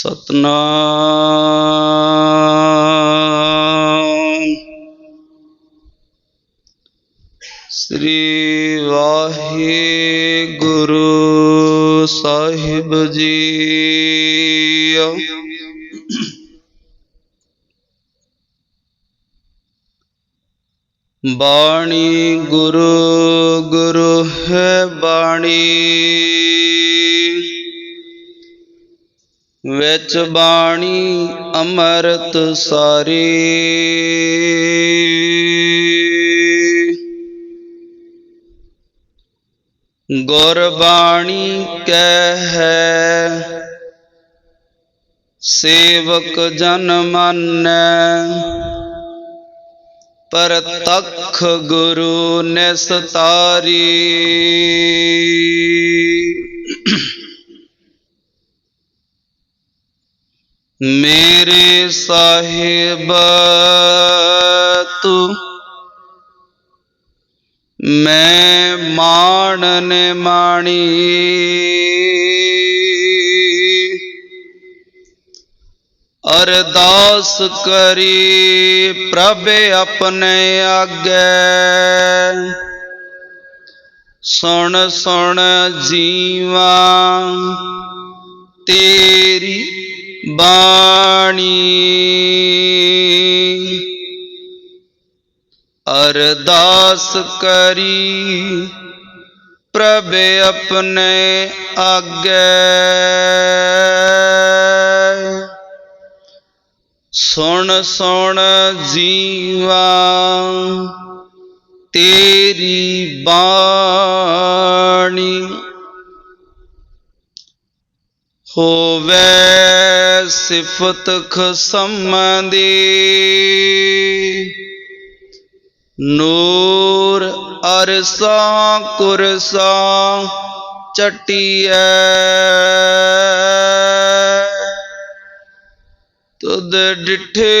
ਸਤਨਾਮ। ਸ੍ਰੀ ਵਾਹਿਗੁਰੂ ਸਾਹਿਬ ਜੀ। ਬਾਣੀ ਗੁਰੂ ਗੁਰੂ ਹੈ ਬਾਣੀ। ਵਿੱਚ ਬਾਣੀ ਅੰਮ੍ਰਿਤ ਸਾਰੀ। ਗੁਰਬਾਣੀ ਕਹਿ ਸੇਵਕ ਜਨ ਮੰਨੈ ਪਰਤਖ ਗੁਰੂ ਨਿਸਤਾਰੀ। ਮੇਰੇ ਸਾਹਿਬ, ਤੂੰ ਮੈਂ ਮਾਣ ਨੇ ਮਾਣੀ। ਅਰਦਾਸ ਕਰੀ ਪ੍ਰਭ ਆਪਣੇ ਆਗੇ। ਸੁਣ ਸੁਣ ਜੀਵਾ ਤੇਰੀ ਬਾਣੀ। ਅਰਦਾਸ ਕਰੀ ਪ੍ਰਭ ਆਪਣੇ ਆਗੇ। ਸੁਣ ਸੁਣ ਜੀਵਾ ਤੇਰੀ ਬਾਣੀ। ਹੋਵੇ ਸਿਫਤ ਖਸਮ ਦੀ ਨੂਰ ਅਰਸਾ ਕੁਰਸਾ ਚਟਿਐ। ਤੁਧ ਡਿਠੇ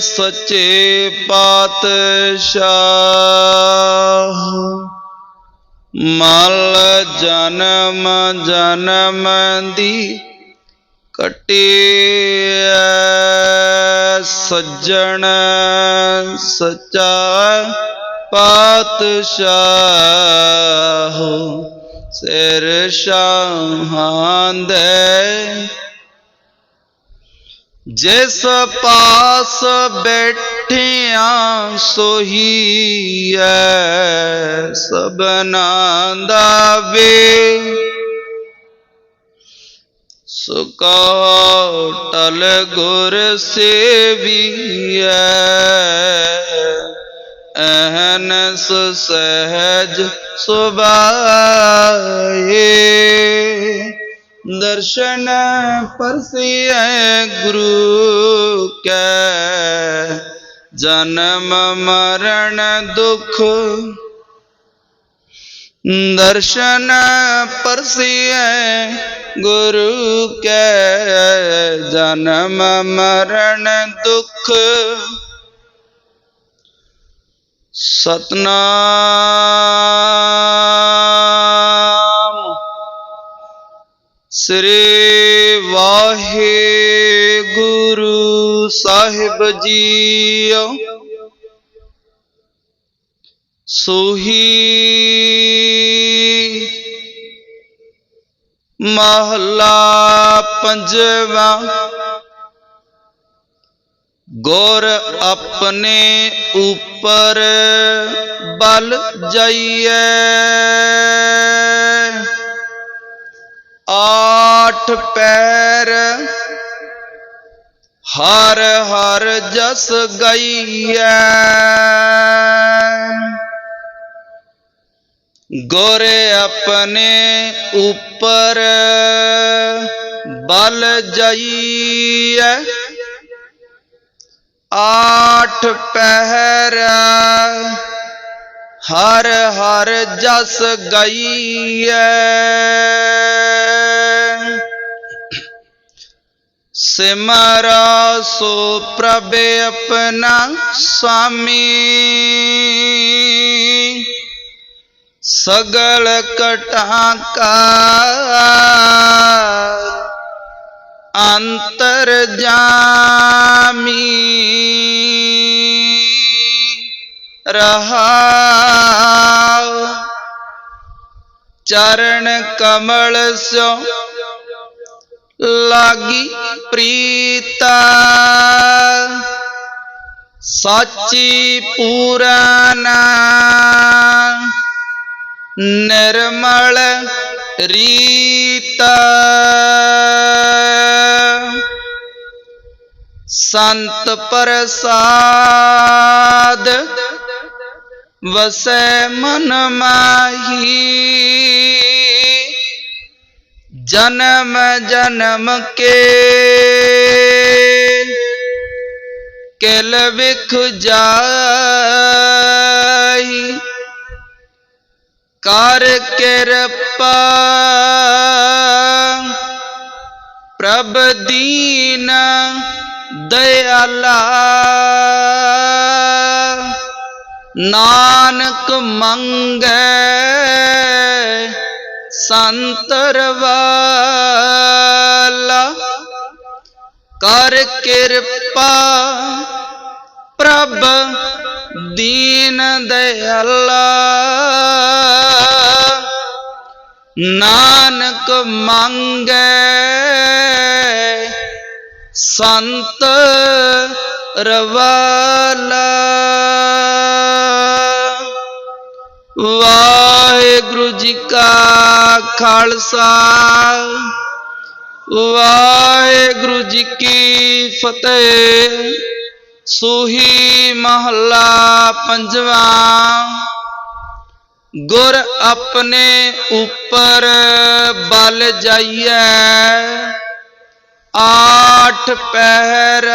ਸੱਚੇ ਪਾਤਸ਼ਾਹ। ਮਲ ਜਨਮ ਜਨਮ ਦੀ ਕਟਿਐ ਸੱਜਣ ਸੱਚਾ ਪਾਤਸ਼ਾਹ ਸਿਰ ਸ਼ਾਹਾਂ ਦੇ। ਜਿਸ ਪਾਸ ਬੈਠਿਆਂ ਸੋਹੀ ਐ ਸਬਨਾ ਦਾ ਵੇ ਸੁਕਾ ਟਲ ਗੁਰ ਸੇਵੀਐ ਅਹਨਸ ਸਹਿਜ ਸੁਭਾਏ ਦਰਸ਼ਨ ਪਰਸਿਐ ਗੁਰੂ ਕੈ ਜਨਮ ਮਰਨ ਦੁਖ। ਦਰਸ਼ਨ ਪਰਸਿਐ ਗੁਰੂ ਕੈ ਜਨਮ ਮਰਨ ਦੁਖ। ਸਤਨਾਮ ਸ੍ਰੀ ਵਾਹਿਗੁਰੂ। ਸਾਹਿਬ ਜੀਓ ਸੋਹੀ ਮਹਲਾ ਪੰਜਵਾ ਗੁਰ ਆਪਣੇ ਉਪਰ ਬਲ ਜਾਈਐ। ਆਠ ਪੈਰ ਹਰ ਹਰ ਜਸ ਗਈਐ। ਗੁਰ ਆਪਣੇ ਉਪਰ ਬਲ ਜਾਈਐ। ਆਠ ਪਹਿਰ ਹਰ ਹਰ ਜਸ ਗਈਐ। ਸਿਮਰਾ ਸੋ ਪ੍ਰਭ ਆਪਣਾ ਸੁਆਮੀ ਸਗਲ ਕਟਾਂ ਕਾ ਅੰਤਰ ਜਾਮੀ। ਰਹਾਉ ਚਰਨ ਕਮਲ ਸਿਓ ਲਾਗੀ ਪ੍ਰੀਤਾ ਸਾਚੀ ਪੂਰਨ ਨਿਰਮਲ ਰੀਤਾ। ਸੰਤ ਪ੍ਰਸਾਦ ਵਸੈ ਮਨ ਮਾਹੀ। ਜਨਮ ਜਨਮ ਕੇ ਕਿਲ ਵਿਖ ਜਾਈ। ਕਰ ਕਿਰਪਾ ਪ੍ਰਭ ਦੀਨ ਦਇਆਲਾ। ਨਾਨਕ ਮੰਗੈ ਸੰਤਰ ਕਰ ਕਿਰਪਾ ਪ੍ਰਭ ਦੀਨ ਦਇਆਲਾ। ਨਾਨਕ ਮੰਗੈ ਸੰਤ ਰਵਾਲਾ। ਵਾਹਿਗੁਰੂ ਜੀ ਕਾ ਖਾਲਸਾ। ਵਾਹਿਗੁਰੂ ਜੀ ਕੀ ਫਤਿਹ। ਸੂਹੀ ਮਹੱਲਾ ਪੰਜਵਾਂ। ਗੁਰ ਆਪਣੇ ਉੱਪਰ ਬਲ ਜਾਈਐ। ਆਠ ਪਹਿਰ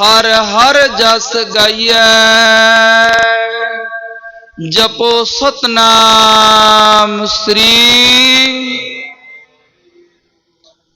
ਹਰ ਹਰ ਜਸ ਗਾਈਐ। ਜਪੋ ਸਤਨਾਮ ਸ੍ਰੀ